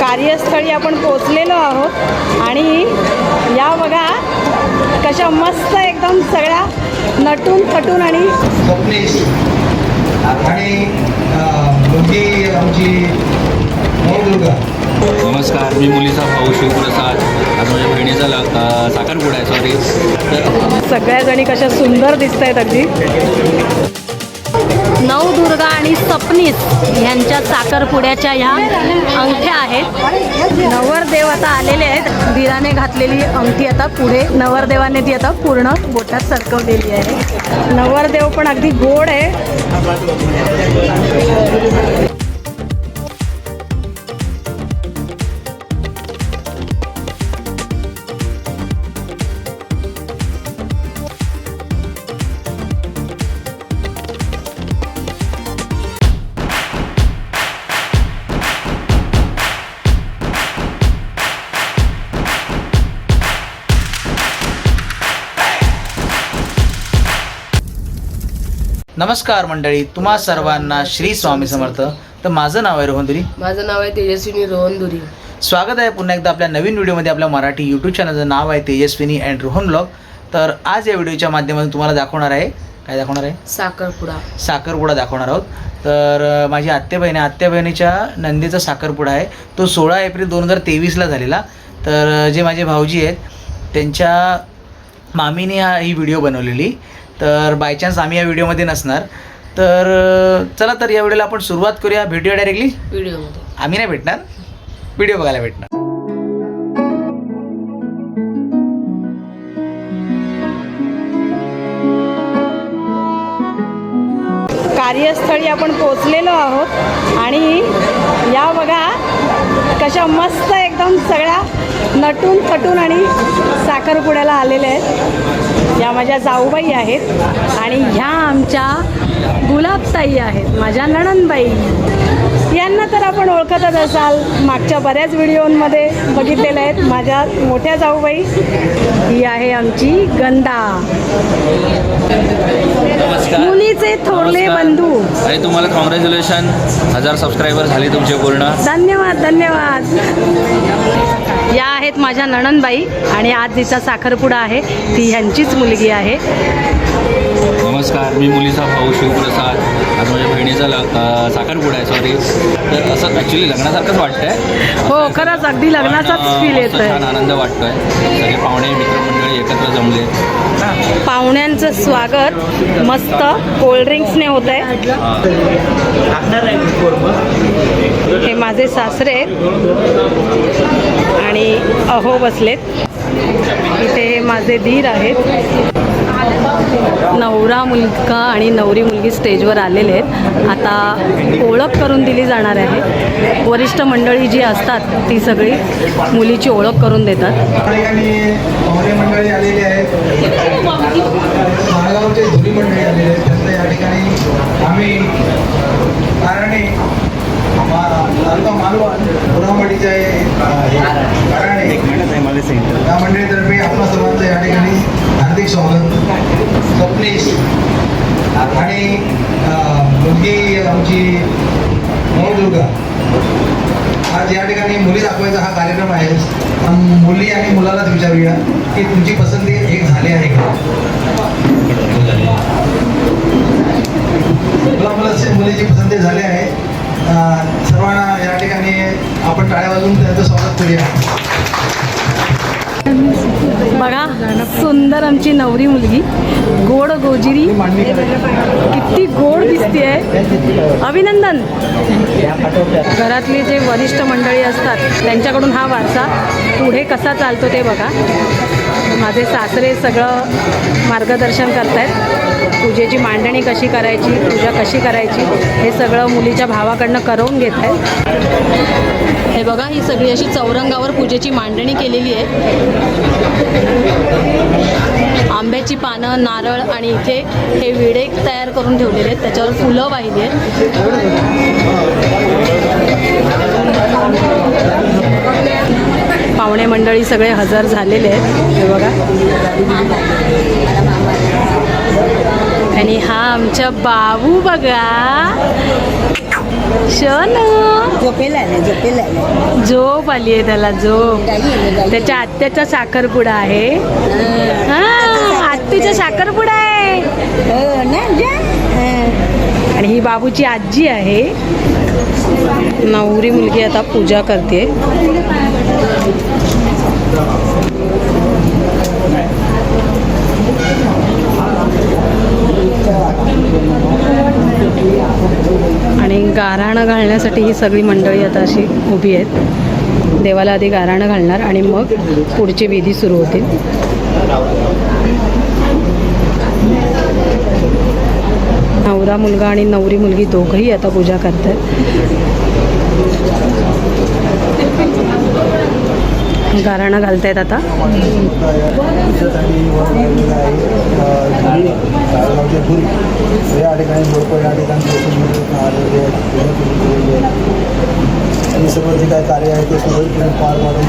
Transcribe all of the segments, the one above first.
कार्यस्थळी आपण पोचलेलो आहोत. आणि या बघा कशा मस्त एकदम सगळ्या नटून थटून आणि नमस्कार मी मुलीचा भाऊ शिवप्रसाद. आज माझ्या बहिणीचा साखरपुडा आहे सॉरी तर सगळ्या जणी कशा सुंदर दिसत आहेत अगदी. नवदुर्गा आणि सपनीस ह्यांच्या साखरपुड्याच्या ह्या अंगठ्या आहेत. नवरदेव आता आलेले आहेत. वीराने घातलेली अंगठी आता पुढे नवरदेवाने ती आता पूर्ण बोटात सरकवलेली आहे. नवरदेव पण अगदी गोड आहे. नमस्कार मंडळी तुम्हा सर्वांना श्री स्वामी समर्थ. तर माझं नाव आहे रोहनदुरी माझं नाव आहे तेजस्विनी रोहन दुरी. स्वागत आहे पुन्हा एकदा आपल्या नवीन व्हिडिओमध्ये आपल्या मराठी यूट्यूब चॅनलचं नाव आहे तेजस्विनी अँड रोहन ब्लॉग तर आज या व्हिडिओच्या माध्यमातून तुम्हाला दाखवणार आहे काय दाखवणार आहे? साखरपुडा. साखरपुडा दाखवणार आहोत. तर माझी आत्या बहीण आत्या बहिणीच्या नंदीचा साखरपुडा आहे. तो सोळा एप्रिल दोन हजार तेवीसला झालेला. तर जे माझे भाऊजी आहेत त्यांच्या मामीने हा ही व्हिडिओ बनवलेली. तर बाय चान्स आम्ही या व्हिडिओमध्ये नसणार. तर चला तर या व्हिडिओला आपण सुरुवात करूया. भेटूया डायरेक्टली व्हिडिओमध्ये आम्ही नाही भेटणार. व्हिडिओ बघायला भेटणार. कार्यस्थळी आपण पोचलेलो आहोत आणि या बघा कशा मस्त एकदम सगळ्या नटून थटून आणि साखरपुड्याला आलेले आहेत. या माझ्या जाऊबाई आहेत आणि ह्या आमच्या गुलाबताई आहेत माझ्या नणनबाई यांना तर आपण ओळखतच असाल. मागच्या बऱ्याच व्हिडिओमध्ये बघितलेल्या आहेत माझ्या मोठ्या जाऊबाई. ही आहे आमची गंदा. नमस्कार. मुलीचे थोरले. बंधू. आणि तुम्हाला कॉंग्रॅच्युलेशन हजार सबस्क्रायबर झाले तुमचे पूर्ण. धन्यवाद धन्यवाद. या आहेत माझ्या नणनबाई आणि आज तिचा साखरपुडा आहे. ती ह्यांचीच मुलगी आहे. नमस्कार मी मुलीचा भाऊ शिवप्रसाद. आज माझ्या बहिणीचा साखरपुडा आहे सॉरी तर असं ॲक्च्युली लग्नासारखंच वाटतंय. हो खरंच अगदी लग्नाचाच फील येतोय. छान आनंद वाटतोय. सगळे पाहुणे मित्रमंडळी एकत्र जमले. पाहुण्यांचं स्वागत. मस्त कोल्ड्रिंक्सने होत आहे हे माझे सासरे आहेत. आणि अहो बसलेत. इथे माझे दीर आहेत. नवरा मुलगा आणि नवरी मुलगी स्टेजवर आलेले आहेत. आता ओळख करून दिली जाणार आहे. वरिष्ठ मंडळी जी असतात ती सगळी मुलीची ओळख करून देतात. मंडळी आलेली आहेत माळगावचे धुरी मंडळी आलेले आहेत त्यांचं या ठिकाणी तालुका मालवण पुरावाडीचे कारणे या मंडळीतर्फे आपल्या सर्वांचं या ठिकाणी हार्दिक स्वागत स्वप्नेश आणि मुलगी आमची नवदुर्गा आज या ठिकाणी मुली दाखवायचा हा कार्यक्रम आहे पण मुली आणि मुलालाच विचारूया की तुमची पसंती एक झाली आहे का मुला मुलाची मुलीची पसंती झाली आहे सर्वांना या ठिकाणी आपण टाळ्या वाजून त्यांचं स्वागत करूया. बघा सुंदर आमची नवरी मुलगी गोड गोजिरी. किती गोड दिसते अभिनंदन. घरातली जे वरिष्ठ मंडळी असतात त्यांच्याकडून हा वारसा पुढे कसा चालतो ते बघा. माझे सासरे सगळं मार्गदर्शन करतायत. पूजेची मांडणी कशी करायची पूजा कशी करायची हे सगळं मुलीच्या भावाकडनं करवून घेत आहेत हे बघा ही सगळी अशी चौरंगावर पूजेची मांडणी केलेली आहे. आंब्याची पानं नारळ आणि इथे हे विडे तयार करून ठेवलेले आहेत. त्याच्यावर फुलं वाहिली आहेत. पाहुणे मंडळी सगळे हजर झालेले आहेत. हे बघा. आणि हा आमच्या बाबू बघा. झोप आली आहे त्याला झोप. त्याच्या आत्याचा साखरपुडा आहे. हा आत्तीचा साखरपुडा आहे. हा. आणि ही बाबूची आजी आहे. नवरी मुलगी आता पूजा करते. आणि गाराणं घालण्यासाठी ही सगळी मंडळी आता अशी उभी आहेत. देवाला आधी गाराणं घालणार आणि मग पुढची विधी सुरू होतील. नवरा मुलगा आणि नवरी मुलगी दोघंही आता पूजा करतात गाराणं घालतायत आता. या ठिकाणी ठिकाणी आणि सर्व जे काय कार्य आहे ते सुरळीतपणे पार पाडून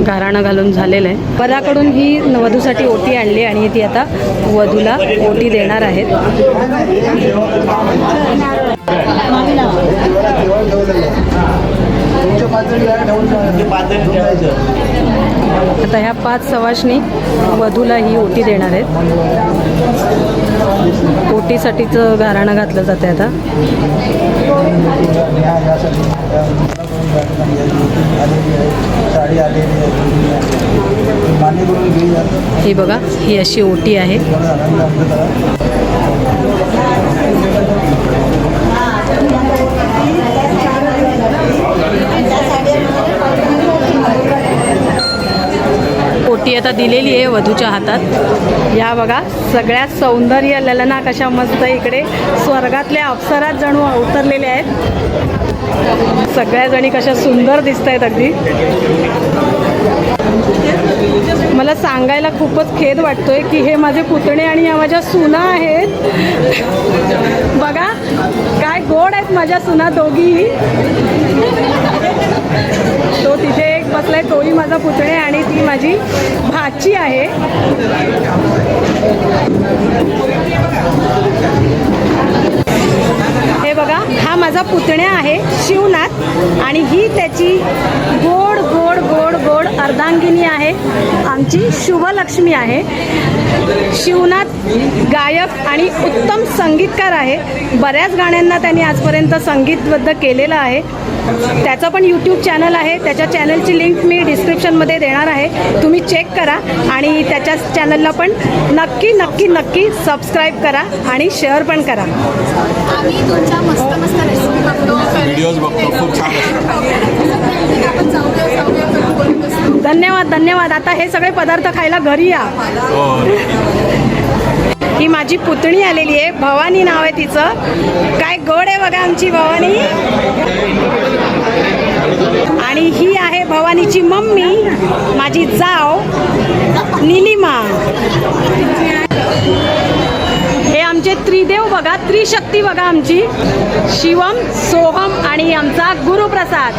आणि गाराणं घालून झालेलं आहे. पदाकडून ही वधूसाठी ओटी आणली आणि ती आता वधूला ओटी देणार आहेत. आता ह्या पाच सवाशनी वधूला ही ओटी देणार आहेत. ओटीसाठीचं गाराणं घातलं जाते आता. न्याय आलेली आहे साडी आलेली आहे मान्य करून ही बघा ही अशी ओटी आहे. ओटी आता दिलेली आहे वधूच्या हातात. या बघा सगळ्यात सौंदर्य ललना कशा मस्त इकडे स्वर्गातल्या अप्सरात जणू अवतरलेल्या आहेत. सगळ्या जणी कशा सुंदर दिसत आहेत अगदी. मला सांगायला खूपच खेद वाटतोय की हे माझे पुतणे आणि या माझ्या सुना आहेत. बघा काय गोड आहेत माझ्या सुना दोघी. तो तिथे एक बसलाय तोही माझा पुतणे आणि ती माझी भाची आहे. हे बघा हा माझा पुतण्या आहे शिवनाथ आणि ही त्याची गोड गोड गोड गोड अर्धांगिनी आहे. आमची शुभलक्ष्मी आहे. शिवनाथ गायक आणि उत्तम संगीतकार आहे. बऱ्याच गाण्यांना त्यांनी आजपर्यंत संगीतबद्ध केलेलं आहे. त्याचं पण यूट्यूब चॅनल आहे. त्याच्या चॅनलची लिंक मी डिस्क्रिप्शनमध्ये देणार आहे. तुम्ही चेक करा आणि त्याच्या चॅनलला पण नक्की नक्की नक्की सबस्क्राईब करा आणि शेअर पण करा. आम्ही तुमच्या मस्त मस्त रेसिपी बघतो. व्हिडिओज बघतो. खूप छान. धन्यवाद धन्यवाद. आता हे सगळे पदार्थ खायला घरी या. ही माझी पुतणी आलेली आहे. भवानी नाव आहे तिचं. काय गोड आहे बघा आमची भवानी. आणि ही आहे भवानीची मम्मी माझी जाव निलिमा. हे आमचे त्रिदेव बघा त्रिशक्ती बघा आमची. शिवम सोहम आणि आमचा गुरुप्रसाद.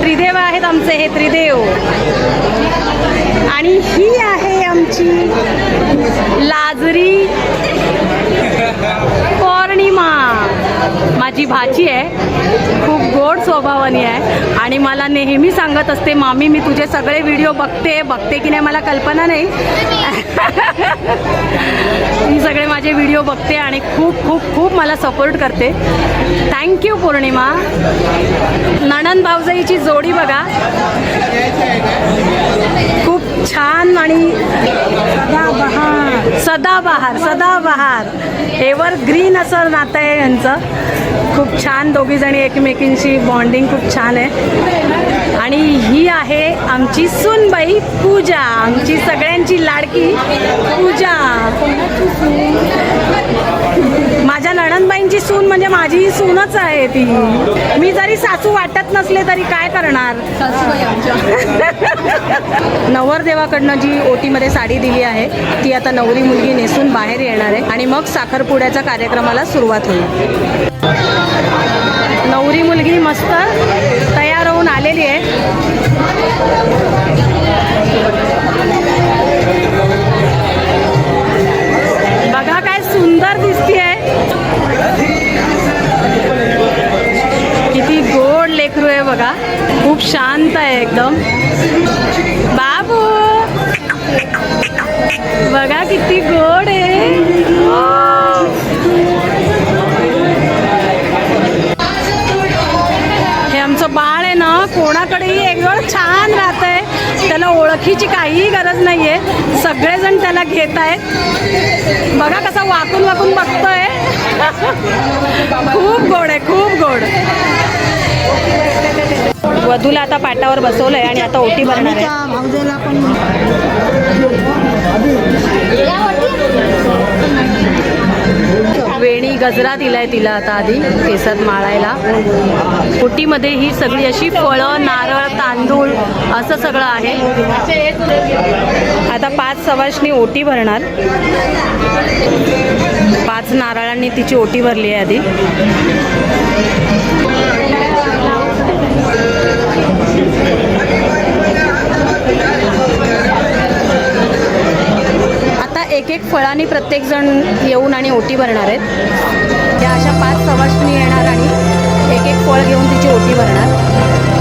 त्रिदेव आहेत आमचे हे त्रिदेव. आणि ही आहे आमची लाजरी. माझी भाची आहे. खूप गोड स्वभावानी आहे. आणि मला नेहमी सांगत असते मामी मी तुझे सगळे व्हिडिओ बघते बघते की नाही मला कल्पना नाही. मी सगळे माझे व्हिडिओ बघते आणि खूप खूप खूप मला सपोर्ट करते. थँक्यू पौर्णिमा. नणन भाऊजाईची जोडी बघा. खूप छान आणि सदाबहार सदाबहार सदाबहार. एव्हर ग्रीन असं नातं आहे यांचं. खूप छान दोघी जणी एकमेकींशी बॉन्डिंग खूप छान आहे. आणि ही आहे आमची सुनबाई पूजा. आमची सगळ्यांची लाडकी पूजा. माझ्या नणंदबाईंची सून म्हणजे माझी सूनच आहे ती. मी जरी सासू वाटत नसले तरी काय करणार? नवरदेवाकडनं जी ओटीमध्ये साडी दिली आहे ती आता नवरी मुलगी नेसून बाहेर येणार आहे आणि मग साखरपुड्याच्या कार्यक्रमाला सुरुवात होईल. नवरी मुलगी मस्त तयार होऊन आलेली आहे. सुंदर दिसतीये. किती गोड लेकरू आहे बघा. खूप शांत आहे एकदम. बाबू! बघा किती गोड आहे. हे आमचं बाळ आहे ना कोणाकडेही एकदम छान राहत. त्याला ओळखीची काहीही गरज नाही आहे सगळेजण त्याला घेत आहेत. बघा कसा वाकून वाकून बघतोय. खूप गोड आहे खूप गोड. वधूला आता पाटावर बसवलंय आणि आता ओटी भरणार आहे. वेणी गजरा दिलाय तिला आता आधी केसात माळायला. ओटीमध्ये ही सगळी अशी फळं नारळ तांदूळ असं सगळं आहे. आता पाच सवाशनी ओटी भरणार. पाच नारळांनी तिची ओटी भरली आहे आधी. एक एक फळांनी प्रत्येकजण येऊन आणि ओटी भरणार आहेत. त्या अशा पाच सवाष्णी येणार आणि एक एक फळ घेऊन तिची ओटी भरणार.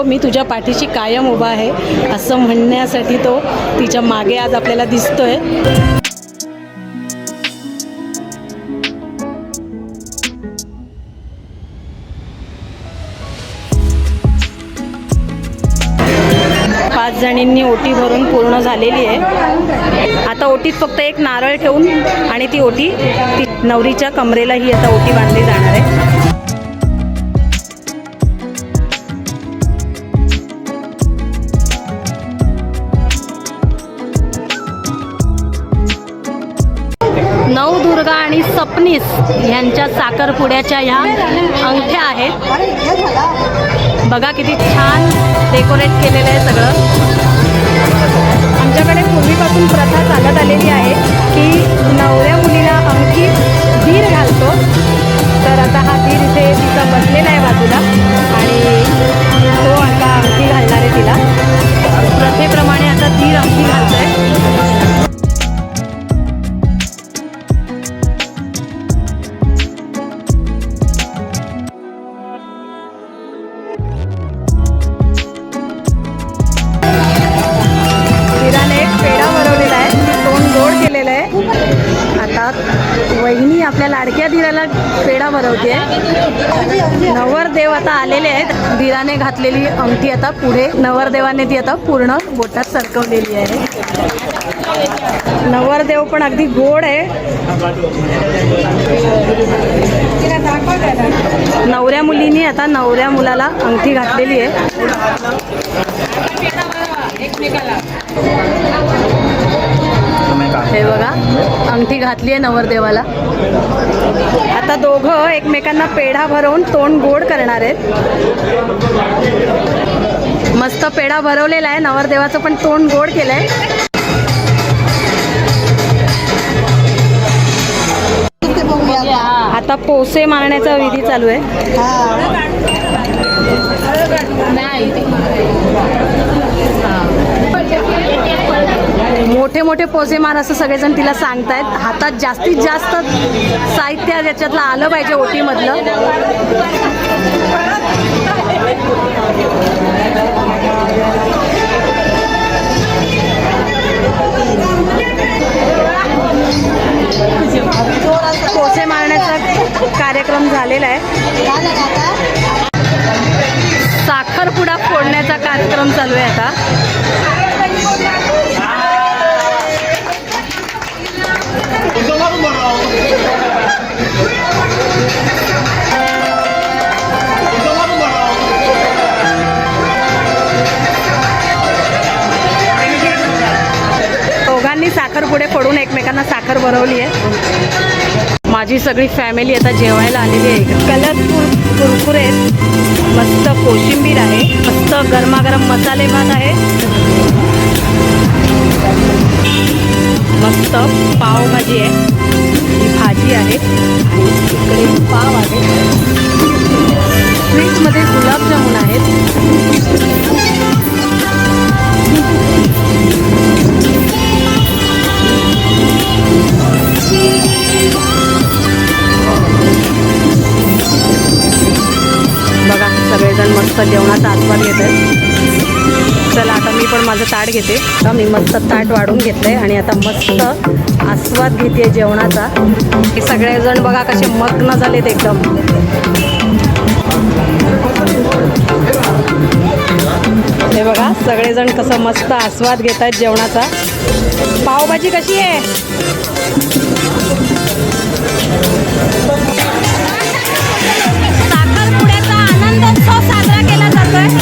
नको मी तुझ्या पाठीशी कायम उभा आहे असं म्हणण्यासाठी तो तिच्यामागे आज आपल्याला दिसतोय. पाच जणींनी ओटी भरून पूर्ण झालेली आहे. आता ओटीत फक्त एक नारळ ठेवून आणि ती ओटी ती नवरीच्या कमरेला ही आता ओटी बांधली जाणार आहे. सपनीस ह्यांच्या साखरपुड्याच्या ह्या अंगठ्या आहेत. बघा किती छान डेकोरेट केलेलं आहे सगळं. आमच्याकडे पूर्वीपासून प्रथा चालत आलेली आहे की नवऱ्या मुलीला अंगठी धीर घालतो. तर आता हा धीर इथे तिचा बसलेला आहे बाजूला. नवरदेवाने ती आता पूर्ण बोटात सरकवलेली आहे. नवरदेव पण अगदी गोड आहे. नवऱ्या मुलीने आता नवऱ्या मुलाला अंगठी घातलेली आहे. हे बघा अंगठी घातली आहे नवरदेवाला. आता दोघं एकमेकांना पेढा भरवून तोंड गोड करणार आहेत. मस्त पेढा भरवलेला आहे. नवरदेवाचं पण तोंड गोड केलं आहे आता पोसे मारण्याचा विधी चालू आहे. मोठे मोठे पोसे मार असं सगळेजण तिला सांगतायत. हातात जास्तीत जास्त साहित्य ज्याच्यातलं आलं पाहिजे ओटीमधलं. पोसे मारण्याचा कार्यक्रम झालेला आहे. साखरपुडा फोडण्याचा कार्यक्रम चालू आहे आता. साखर भरवली आहे माझी सगळी फॅमिली आता जेवायला आलेली आहे. कलरफुल कुरकुरे मस्त कोशिंबीर आहे मस्त गरमागरम मसाले भात आहे. मस्त पावभाजी आहे. ही भाजी आहे. आणि इकडे पाव आहे. स्वीटमध्ये गुलाबजामुन आहेत. बघा सगळेजण मस्त जेवणाचा आस्वाद घेत आहेत चला आता मी पण माझं ताट घेते. का मी मस्त ताट वाढून घेतलंय आणि आता मस्त आस्वाद घेते जेवणाचा. की सगळेजण बघा कसे मग्न झालेत एकदम. हे बघा सगळेजण कसं मस्त आस्वाद घेत आहेत जेवणाचा. पावभाजी कशी आहे? साखरपुड्याचा आनंदोत्सव साजरा केला जातोय.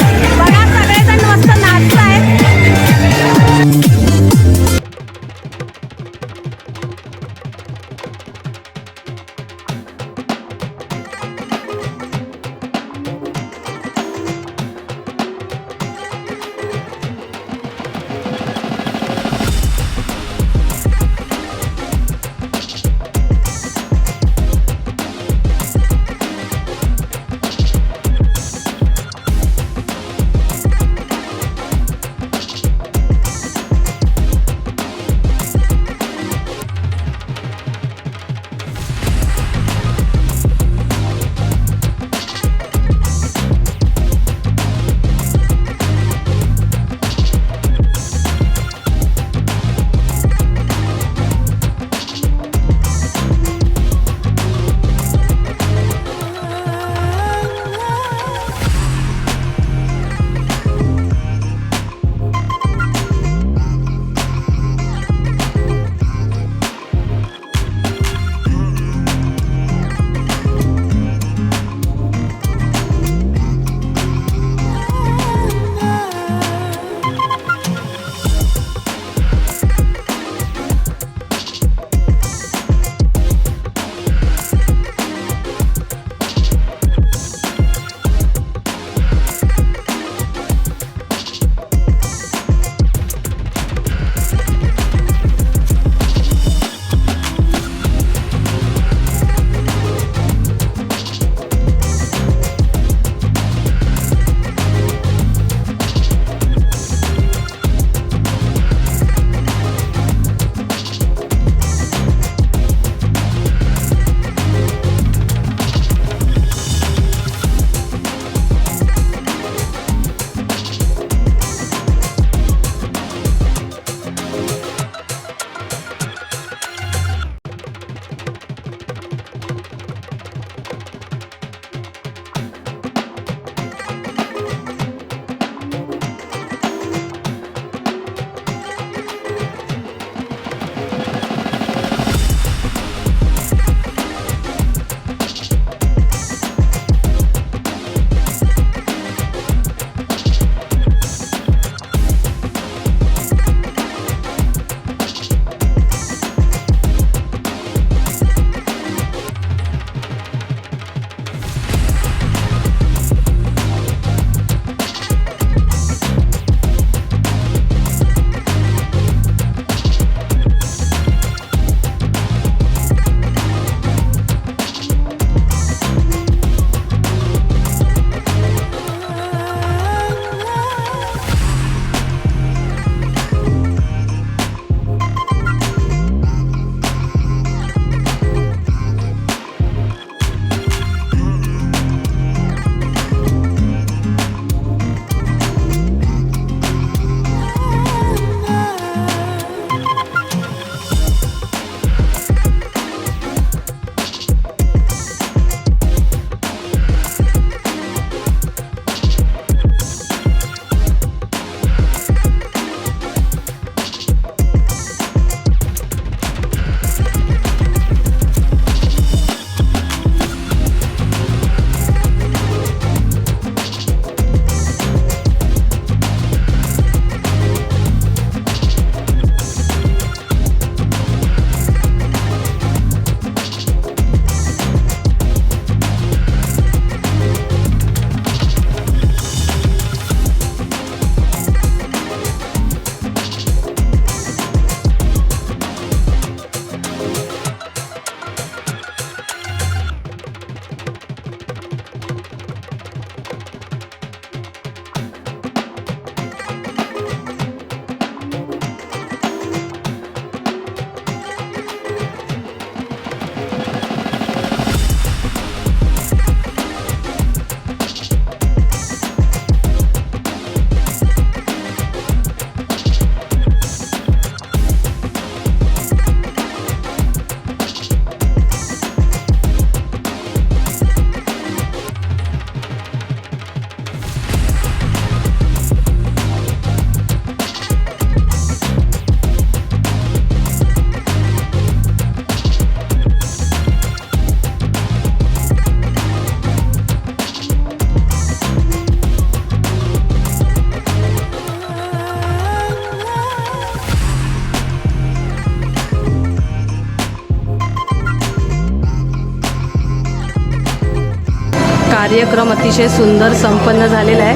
कार्यक्रम अतिशय सुंदर संपन्न झालेला आहे.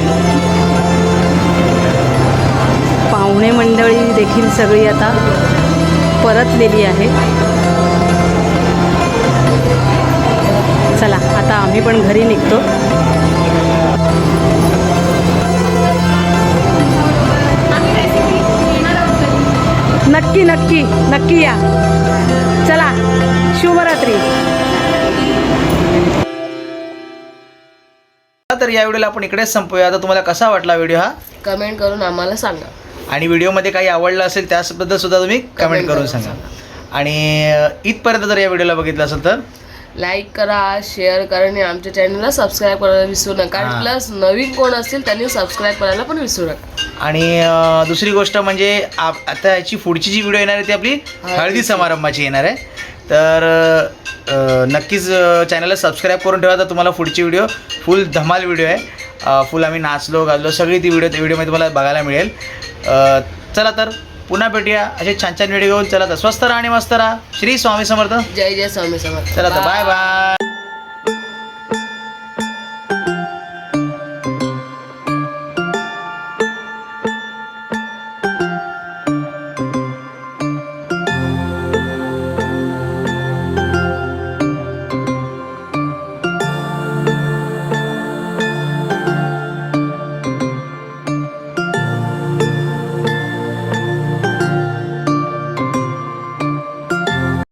पाहुणे मंडळी देखील सगळी आता परतलेली आहे. चला आता आम्ही पण घरी निघतो. नक्की नक्की नक्की या. चला शुभरात्री. तर या व्हिडिओला आपण इकडेच संपूया. आता तुम्हाला कसा वाटला व्हिडिओ हा? कमेंट करून आम्हाला सांगा. आणि व्हिडिओमध्ये काही आवडलं असेल त्याबद्दल सुद्धा तुम्ही कमेंट करून सांगा. आणि इथपर्यंत जर या व्हिडिओला बघितलं असेल तर? लाईक करा शेअर करा आणि आमच्या चॅनलला सबस्क्राईब करायला विसरू नका. आणि प्लस नवीन कोण असतील त्यांनी सबस्क्राईब करायला पण विसरू नका. आणि दुसरी गोष्ट म्हणजे आप- आता याची पुढची जी व्हिडिओ येणार आहे ती आपली हळदी समारंभाची येणार आहे. तर नक्कीच चॅनलला सबस्क्राईब करून ठेवा. तर तुम्हाला पुढची व्हिडिओ फुल धमाल व्हिडिओ आहे. फुल आम्ही नाचलो गाजलो सगळी ती व्हिडिओ व्हिडिओमध्ये तुम्हाला बघायला मिळेल. चला तर पुन्हा भेटूया. असे छान छान व्हिडिओ घेऊन. चला तर स्वस्त राहा आणि मस्त राहा. श्री स्वामी समर्थ. जय जय स्वामी समर्थ. चला तर बाय बाय